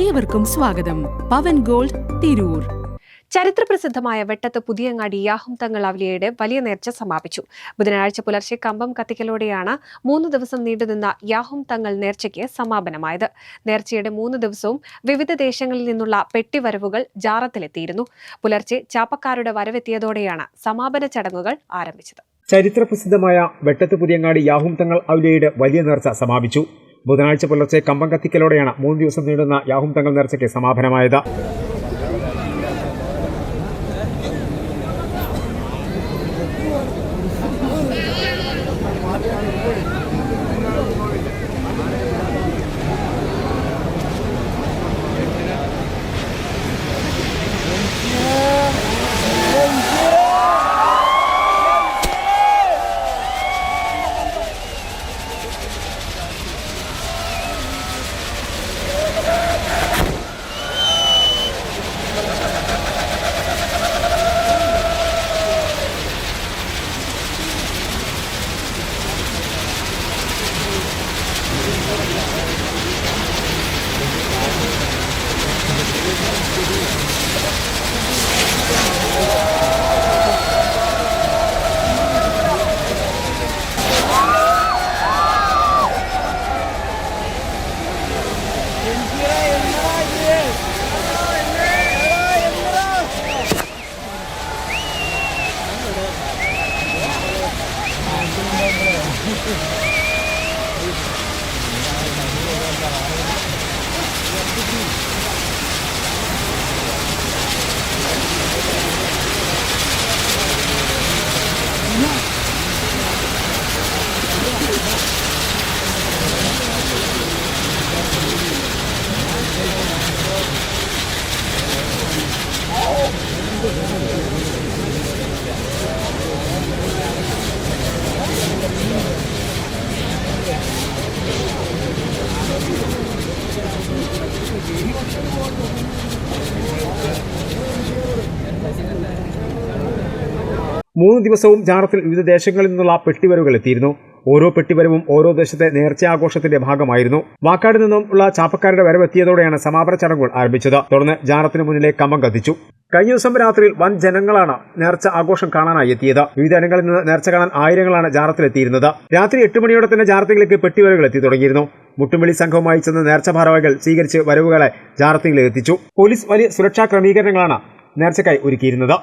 ഏവർക്കും സ്വാഗതം. പവൻ ഗോൾഡ് തിരൂർ. ചരിത്രപ്രസിദ്ധമായ വെട്ടത്ത് പുതിയങ്ങാടി യാഹും തങ്ങൾ അവലിയയുടെ വലിയ നേർച്ച സമാപിച്ചു. ബുധനാഴ്ച പുലർച്ചെ കമ്പം കത്തിക്കലോടെയാണ് മൂന്ന് ദിവസം നീണ്ടുനിന്ന യാഹും തങ്ങൾ നേർച്ചയ്ക്ക് സമാപനമായത്. നേർച്ചയുടെ മൂന്ന് ദിവസവും വിവിധ ദേശങ്ങളിൽ നിന്നുള്ള പെട്ടിവരവുകൾ ജാറത്തിലെത്തിയിരുന്നു. പുലർച്ചെ ചാപ്പക്കാരുടെ വരവെത്തിയതോടെയാണ് സമാപന ചടങ്ങുകൾ ആരംഭിച്ചത്. ചരിത്രപ്രസിദ്ധമായ വെട്ടത്ത് പുതിയങ്ങാടി യാഹും തങ്ങൾ ഔലിയയുടെ വലിയ നേർച്ച സമാപിച്ചു. ബുധനാഴ്ച പുലർച്ചെ കമ്പം കത്തിക്കലോടെയാണ് മൂന്ന് ദിവസം നീണ്ടുന്ന യാഹും തങ്ങൾ നേർച്ചയ്ക്ക് സമാപനമായത്. Oh! മൂന്ന് ദിവസവും ജാറത്തിൽ വിവിധ ദേശങ്ങളിൽ നിന്നുള്ള പെട്ടിവരവുകൾ എത്തിയിരുന്നു. ഓരോ പെട്ടിവരവും ഓരോ ദേശത്തെ നേർച്ചയാഘോഷത്തിന്റെ ഭാഗമായിരുന്നു. വാക്കാട് നിന്നും ഉള്ള ചാപ്പക്കാരുടെ വരവെത്തിയതോടെയാണ് സമാപന ചടങ്ങുകൾ ആരംഭിച്ചത്. തുടർന്ന് ജാറത്തിന് മുന്നിലെ കമ്പം കത്തിച്ചു. കഴിഞ്ഞ ദിവസം രാത്രിയിൽ വൻ ജനങ്ങളാണ് നേർച്ച ആഘോഷം കാണാനായി എത്തിയത്. വിവിധ ഇടങ്ങളിൽ നിന്ന് നേർച്ച കാണാൻ ആയിരങ്ങളാണ് ജാറത്തിലെത്തിയിരുന്നത്. രാത്രി എട്ട് മണിയോടെ തന്നെ ജാറത്തിലേക്ക് പെട്ടിവരവുകൾ എത്തി തുടങ്ങിയിരുന്നു. മുട്ടുംവിളി സംഘവുമായി ചെന്ന് നേർച്ച ഭാരവാഹികൾ സ്വീകരിച്ച് വരവുകളെ ജാറത്തിലേക്ക് എത്തിച്ചു പോലീസ് വലിയ സുരക്ഷാ ക്രമീകരണങ്ങളാണ് നേർച്ചയ്ക്കായി ഒരുക്കിയിരുന്നത്.